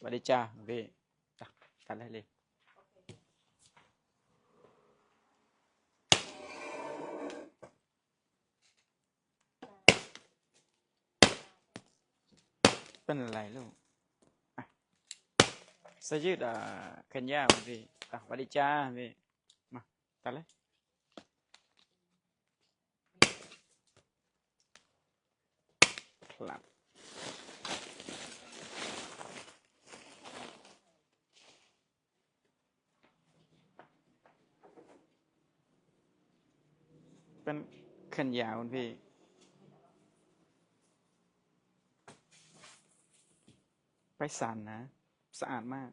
สวัสดีจ้าพี่จ้ะตัดได้เลยเป็นอะไรลูกอะเสื้อยืดอ่าแขนยาวพี่อะสวัสดีจ้าพี่มาตัดเลยครับเป็นแขนยาวคุณพี่ไปสันนะ สะอาดมาก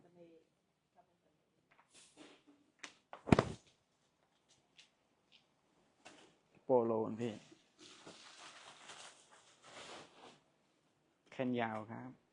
โปโลนพี่แขนยาวครับ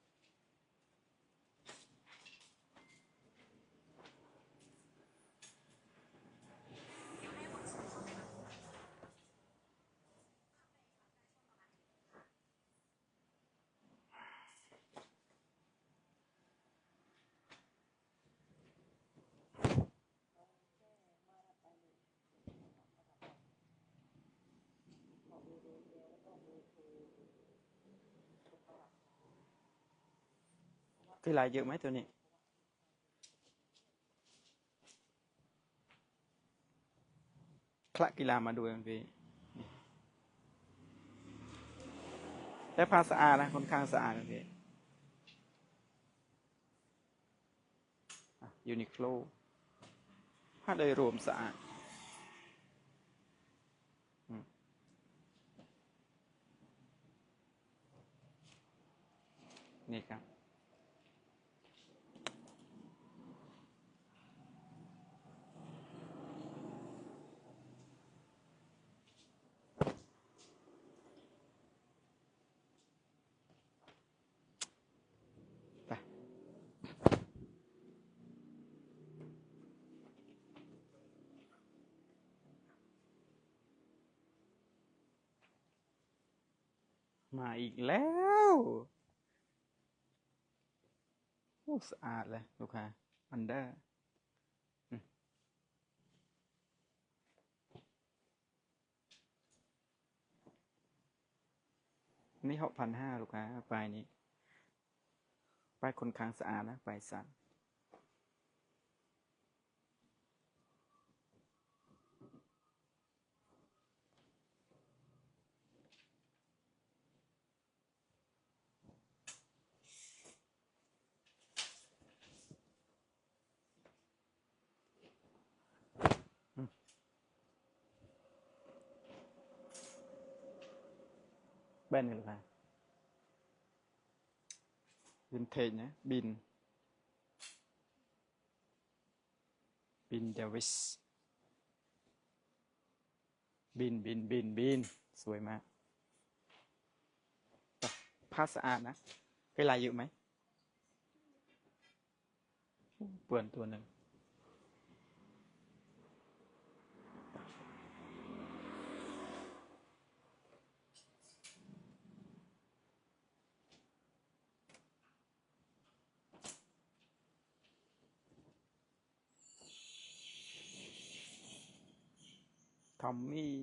กีฬาเยอะไหมตัวนี้ คละกีฬามาดูกันพี่แต่ผ้าสะอาดนะค่อนข้างสะอาดนะพี่ยูนิโคลผ้าโดยรวมสะอาดนี่ครับ มาอีกแล้วโอ้สะอาดเลย ลูกค้าอันเดอร์นี่หกพันห้าลูกค้าปลายนี้ป้ายคนค้างสะอาดนะป้ายสั่น แบนกันเลยวินเทจนะบินบินเดวิสบินบินบินบินสวยมากผ้าสะอาดนะเวลาเยอะไหมเปื่อนตัวหนึ่ง ทอมมี่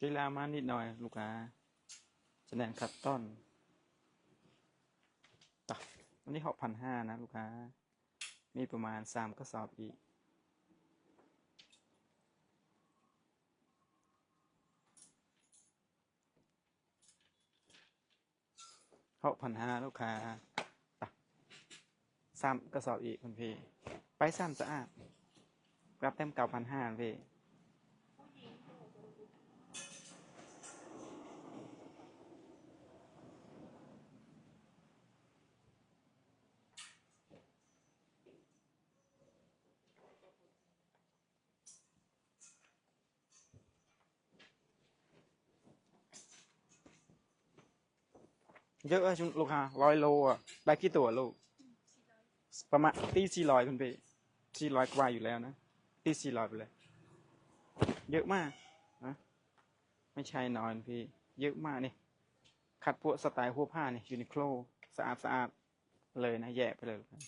กีฬามานิดหน่อย ลูกค้าแสดงคัตตอนต่ะวันนี้หกพันห้านะ ลูกค้า มีประมาณ 3 กระสอบอีก เขาพันห้าลูกค้าตัสามกระสอบอีกคุณพี่ ไปสามสะอาดรับเต็มเก่าพันห้าพี่ เยอะอะชุลูกค้าร้อยโลอะได้กี่ตัวลูก ประมาณตีสี่ร้อยคุณพี่สี่ร้อยกว่าอยู่แล้วนะตีสี่ร้อยไปเลย เยอะมากนะไม่ใช่นอนพี่ เยอะมากนี่ขัดพวกสไตล์หัวผ้านี่ยูนิโคลสะอาดสะอาดเลยนะ แย่ไปเลยลูกค้า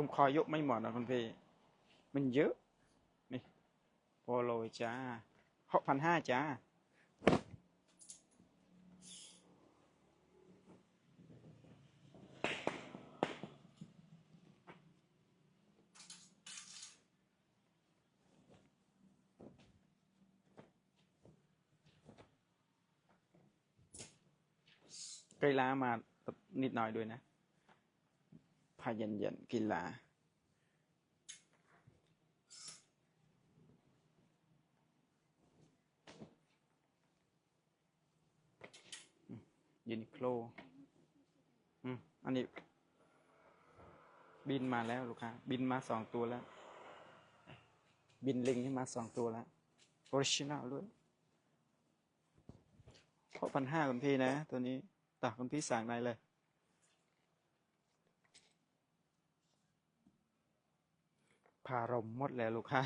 ผมขอยยกไม่หมดนะคุณพี่ มันเยอะ นี่โปโลจ้าหกพันห้าจ้ากีฬามานิดหน่อยด้วยนะาเย็นย็นๆกีฬายูนิโคลอันนี้ บินมาแล้วลูกค้า บินมาสองตัวแล้ว บินลิงนี่มาสองตัวแล้วออริจินัลด้วยเพราะพันห้าคุณพี่นะ ตัวนี้ตักคุณพี่สั่งได้เลย พารมหมดแล้วลูกค้า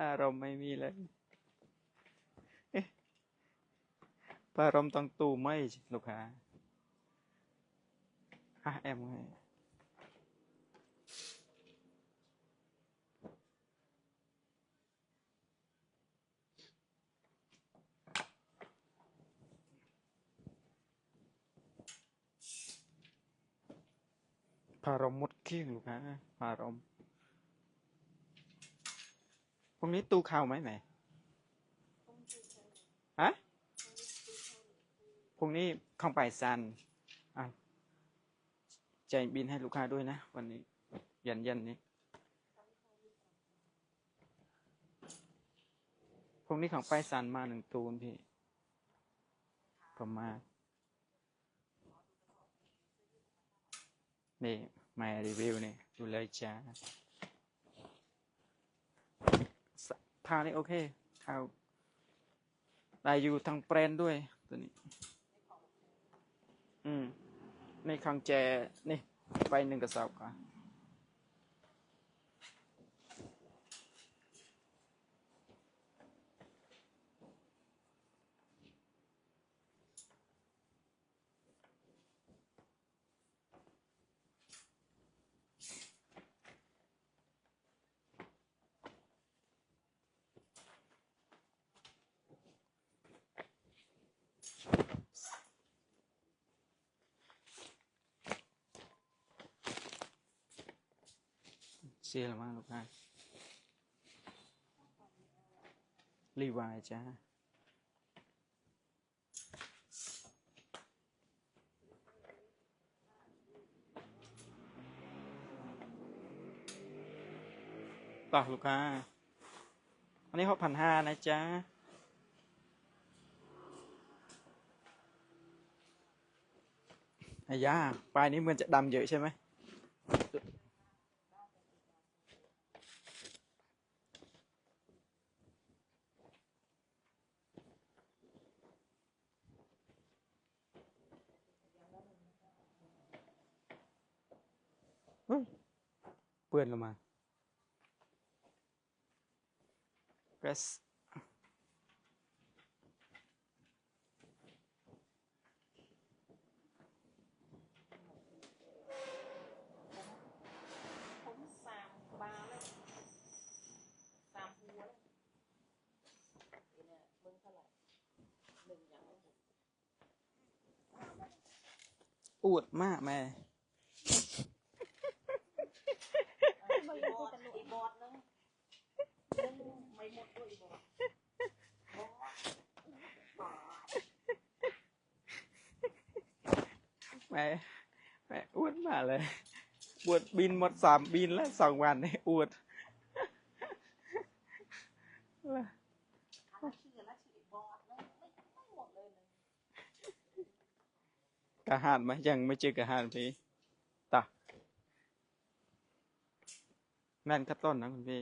อารมณ์ไม่มีเลยพารมต้องตู้ไม่ลูกค้าฮะแอมไงพารมหมดเขี้ยงลูกค้าพารม พวกนี้ตู้เข้าไหมแหมฮะพรุ่งนี้ข้องไปซันอะใจบินให้ลูกค้าด้วยนะ วันนี้เย็นเย็นนี้พรุ่งนี้ของไปซันมาหนึ่งตูนพี่ประมาณนี่มารีวิวนี่ดูเลยจ้า สผ้านี่โอเคเข้าได้อยู่ทางแปรนด้วยตัวนี้ อืม ในคังแจ นี่ ไปหนึ่งกระสอบก่อน เสียละมากลูกค้ารีวายจ้า ต่อลูกค้า อันนี้หกพันห้านะจ๊ะ ไอ้ย่าปลายนี้เหมือนจะดำเยอะใช่ไหม เท่าไหร่หนึ่งอย่างไม่หมดอวดมากแม่ อีบอดอีบอดนึงนึง ไม่หมดด้วยอีบอดบอดแม่แม่อวดมาเลยอวดบินหมดสามบินแล้วสองวันนี่อวดถ้าชื่อวดกระหานไหมยังไม่เจอกระหานพี่ตาแม่นคัดต้นนะคุณพี่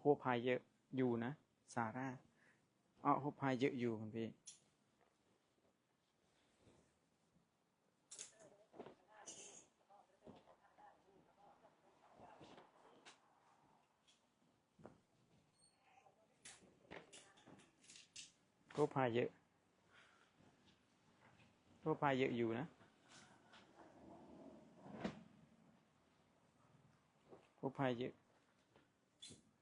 โฮพายเยอะอยู่นะซาร่าอ๋อโฮพายเยอะอยู่คุณพี่โฮพายเยอะโฮพายเยอะอยู่นะโฮพายเยอะ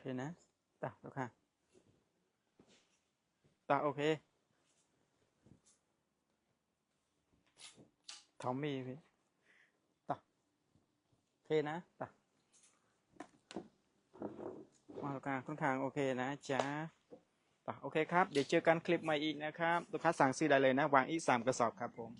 เครับโอเคนะตาล้วค่ะตาโอเคทอมมี่พี่ตาโอเคนะตามาล้วกันค่อนข้างโอเคนะจ๊ะตาโอเคครับ เดี๋ยวเจอกันคลิปใหม่อีกนะครับ ลูกค้าสั่งซื้อได้เลยนะ วางอีกสามกระสอบครับผม